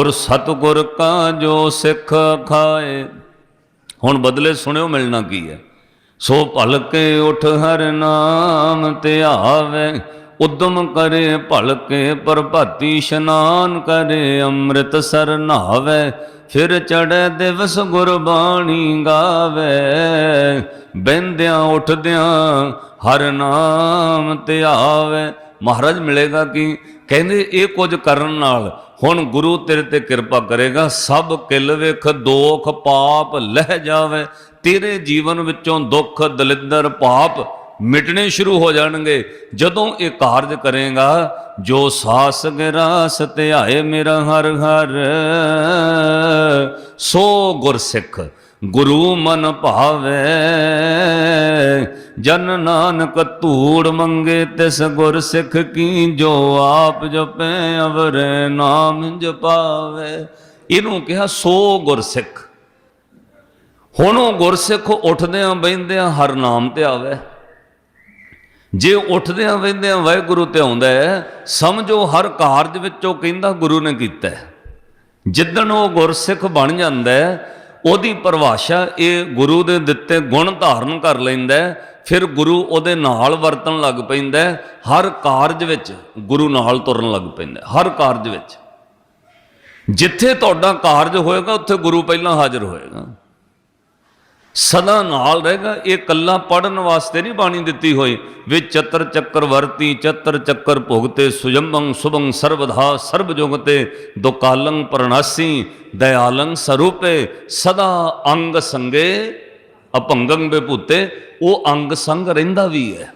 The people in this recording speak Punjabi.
ਗੁਰ ਸਤਗੁਰ ਕਾ ਜੋ ਸਿੱਖ ਖਾਏ। ਹੁਣ ਬਦਲੇ ਸੁਣਿਓ ਮਿਲਣਾ ਕੀ ਹੈ? ਸੋ ਭਲਕੇ ਉਠ ਹਰ ਨਾਮ ਧਿਆਵੇ ਉਦਮ ਕਰੇ ਭਲਕੇ ਪ੍ਰਭਾਤੀ ਇਸ਼ਨਾਨ ਕਰੇ ਅੰਮ੍ਰਿਤ ਸਰ ਨਹਾਵੇ ਫਿਰ ਚੜੈ ਦਿਵਸ ਗੁਰਬਾਣੀ ਗਾਵੇ। ਬੈੰਦਿਆਂ ਉੱਠਦਿਆਂ ਹਰ ਨਾਮ ਧਿਆਵੇ ਮਹਾਰਾਜ ਮਿਲੇਗਾ ਕਿ? ਕਹਿੰਦੇ ਇਹ ਕੁਝ ਕਰਨ ਨਾਲ ਹੁਣ ਗੁਰੂ ਤੇਰੇ ਤੇ ਕਿਰਪਾ ਕਰੇਗਾ, ਸਭ ਕਿਲ ਵੇਖ ਦੋਖ ਪਾਪ ਲਹਿ ਜਾਵੇ, ਤੇਰੇ ਜੀਵਨ ਵਿੱਚੋਂ ਦੁੱਖ ਦਲਿੱਦਰ ਪਾਪ ਮਿਟਣੇ ਸ਼ੁਰੂ ਹੋ ਜਾਣਗੇ। ਜਦੋਂ ਇਹ ਕਾਰਜ ਕਰੇਗਾ, ਜੋ ਸਾਸ ਗਿਰਾਸ ਧਿਆਏ ਮੇਰਾ ਹਰ ਹਰ, ਸੋ ਗੁਰਸਿੱਖ ਗੁਰੂ ਮਨ ਭਾਵੇ। ਜਨ ਨਾਨਕ ਧੂੜ ਮੰਗੇ ਤਿਸ ਗੁਰ ਸਿੱਖ ਕੀ ਜੋ ਆਪ ਜਪੈ ਅਵਰ ਨਾਮ ਜਪਾਵੇ। ਇਹਨੂੰ ਕਿਹਾ ਸੋ ਗੁਰਸਿੱਖ ਹੁਣ ਉਹ ਗੁਰਸਿੱਖ ਉੱਠਦਿਆਂ ਬੈੰਦਿਆਂ ਹਰ ਨਾਮ ਤੇ ਆਵੇ। ਜੇ ਉੱਠਦਿਆਂ ਬੈੰਦਿਆਂ ਵਾਹਿਗੁਰੂ ਤੇ ਆਉਂਦਾ ਹੈ ਸਮਝੋ ਹਰ ਕਾਰਜ ਵਿੱਚ ਉਹ ਕਹਿੰਦਾ ਗੁਰੂ ਨੇ ਕੀਤਾ ਜਿੱਦਣ ਉਹ ਗੁਰਸਿੱਖ ਬਣ ਜਾਂਦਾ ਹੈ ਉਹਦੀ ਪਰਿਭਾਸ਼ਾ ਇਹ ਗੁਰੂ ਦੇ ਦਿੱਤੇ ਗੁਣ ਧਾਰਨ ਕਰ ਲੈਂਦਾ ਹੈ, ਫਿਰ ਗੁਰੂ ਉਹਦੇ ਨਾਲ ਵਰਤਣ ਲੱਗ ਪੈਂਦਾ ਹਰ ਕਾਰਜ ਵਿੱਚ ਗੁਰੂ ਨਾਲ ਤੁਰਨ ਲੱਗ ਪੈਂਦਾ ਹਰ ਕਾਰਜ ਵਿੱਚ। ਜਿੱਥੇ ਤੁਹਾਡਾ ਕਾਰਜ ਹੋਏਗਾ, ਉੱਥੇ ਗੁਰੂ ਪਹਿਲਾਂ ਹਾਜ਼ਰ ਹੋਏਗਾ। ਸਦਾ ਨਾਲ ਰਹੇਗਾ, ਇਹ ਕੱਲਾ ਪੜਨ ਵਾਸਤੇ ਨਹੀਂ ਬਾਣੀ ਦਿੱਤੀ ਹੋਈ ਵਿੱਚ ਚਤਰ ਚੱਕਰ ਵਰਤੀ, ਚਤਰ ਚੱਕਰ ਭੁਗਤੇ ਸੁਜੰਬੰ ਸੁਭੰ ਸਰਬਧਾ ਸਰਬ ਜੁਗਤੇ ਦੁਕਾਲੰ ਪ੍ਰਣਾਸੀ, ਦਇਆਲੰ ਸਰੂਪੇ, ਸਦਾ ਅੰਗ ਸੰਗੇ ਅਪੰਗੰ ਬੇਭੂਤੇ ਉਹ ਅੰਗ ਸੰਗ ਰਹਿੰਦਾ ਵੀ ਹੈ।